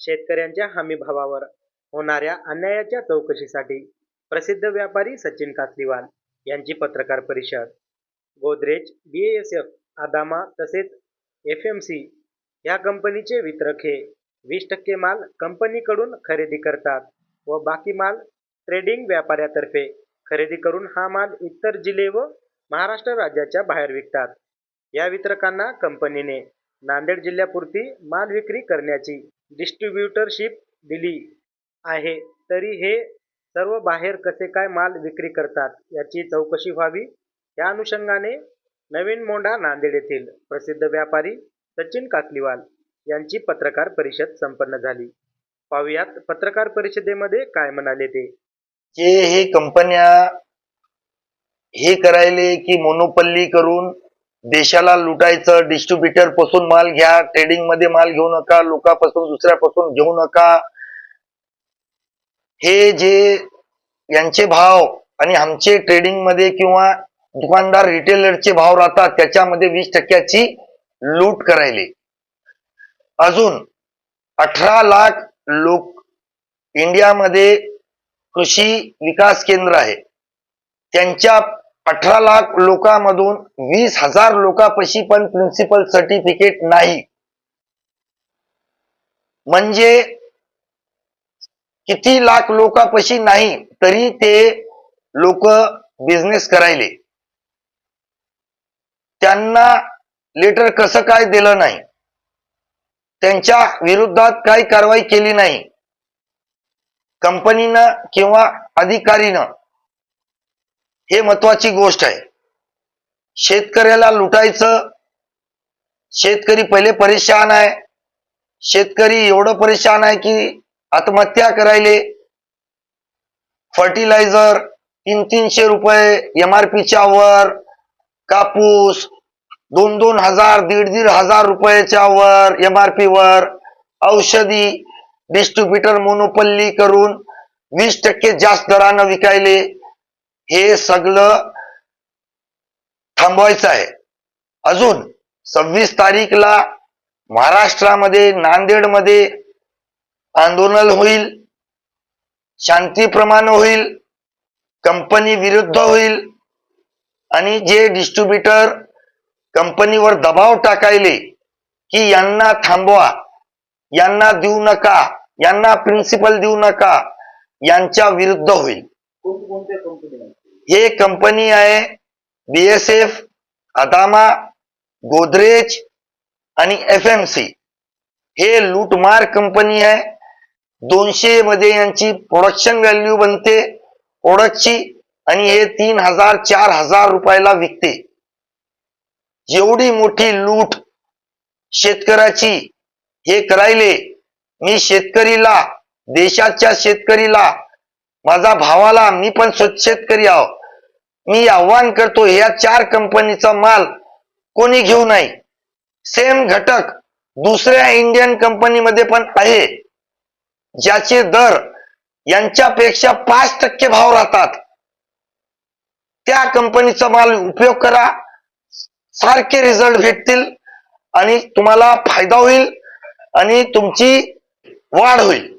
शेतकऱ्यांच्या हमीभावावर होणाऱ्या अन्यायाच्या चौकशीसाठी प्रसिद्ध व्यापारी सचिन कासलीवाल यांची पत्रकार परिषद. Godrej B S F Adama तसेच एफ एम सी ह्या कंपनीचे वितरक हे वीस टक्के माल कंपनीकडून खरेदी करतात व बाकी माल ट्रेडिंग व्यापाऱ्यातर्फे खरेदी करून हा माल इतर जिल्हे व महाराष्ट्र राज्याच्या बाहेर विकतात. या वितरकांना कंपनीने नांदेड जिल्ह्यापुरती माल विक्री करण्याची डिस्ट्रीब्युटरशिप दिली आहे तरी हे सर्व बाहेर कसे काय माल विक्री करतात याची चौकशी व्हावी? या अनुषंगाने नवीन मोंढा नांदेड येथील प्रसिद्ध व्यापारी सचिन कातलीवाल यांची पत्रकार परिषद संपन्न झाली. पाहुयात पत्रकार परिषदेमध्ये काय म्हणाले ते? जे हे कंपन्या हे करायले की मोनोपल्ली करून देशाला लुटायचं डिस्ट्रीब्युटरपासून माल घ्या ट्रेडिंगमध्ये माल घेऊ नका लोकांपासून दुसऱ्यापासून घेऊ नका. हे जे यांचे भाव आणि आमचे ट्रेडिंगमध्ये किंवा दुकानदार रिटेलरचे भाव राहतात त्याच्यामध्ये वीस टक्क्याची लूट करायले. अजून अठरा लाख लोक इंडियामध्ये कृषी विकास केंद्र आहे. त्यांच्या अठरा लाख लोकांमधून वीस हजार लोकांपाशी पण प्रिन्सिपल सर्टिफिकेट नाही. म्हणजे किती लाख लोकांपाशी नाही तरी ते लोक बिझनेस करायले. त्यांना लेटर कसं काय दिलं नाही? त्यांच्या विरोधात काही कारवाई केली नाही? कंपनीनं किंवा अधिकारीनं? हे महत्वाची गोष्ट आहे. शेतकऱ्याला लुटायचं शेतकरी पहिले परेशान आहे. शेतकरी एवढं परेशान आहे की आत्महत्या करायले. फर्टिलायझर तीन तीनशे रुपये एम आर पीच्या वर कापूस दोन दोन हजार दीड दीड हजार रुपयाच्या वर एम आर पी वर औषधी डिस्ट्रीब्युटर मोनोपल्ली करून वीस टक्के जास्त दरानं विकायले. हे सगळं थांबवायचं आहे. अजून सव्वीस तारीखला महाराष्ट्रामध्ये नांदेडमध्ये आंदोलन होईल शांतीप्रमाणे होईल कंपनी विरुद्ध होईल आणि जे डिस्ट्रीब्युटर कंपनीवर दबाव टाकायले की यांना थांबवा यांना देऊ नका यांना प्रिन्सिपल देऊ नका यांच्या विरुद्ध होईल. कोणकोणत्या कंपनी हे कंपनी आहे बीएसएफ अदामा गोदरेज आणि एफ एम सी हे लूटमार कंपनी आहे. दोनशे मध्ये यांची प्रोडक्शन व्हॅल्यू बनते. प्रोडक्टची आणि हे तीन हजार चार हजार रुपयाला विकते. जेवढी मोठी लूट शेतकऱ्याची हे करायले मी शेतकरीला देशाच्या शेतकरीला माझा भावाला मी पण शेतकरी आहो. मी आव्हान करतो या चार कंपनीचा माल कोणी घेऊ नाही. सेम घटक दुसऱ्या इंडियन कंपनीमध्ये पण आहे. ज्याचे दर यांच्यापेक्षा पाच टक्के भाव राहतात. त्या कंपनीचा माल उपयोग करा. सारखे रिझल्ट भेटतील आणि तुम्हाला फायदा होईल आणि तुमची वाढ होईल.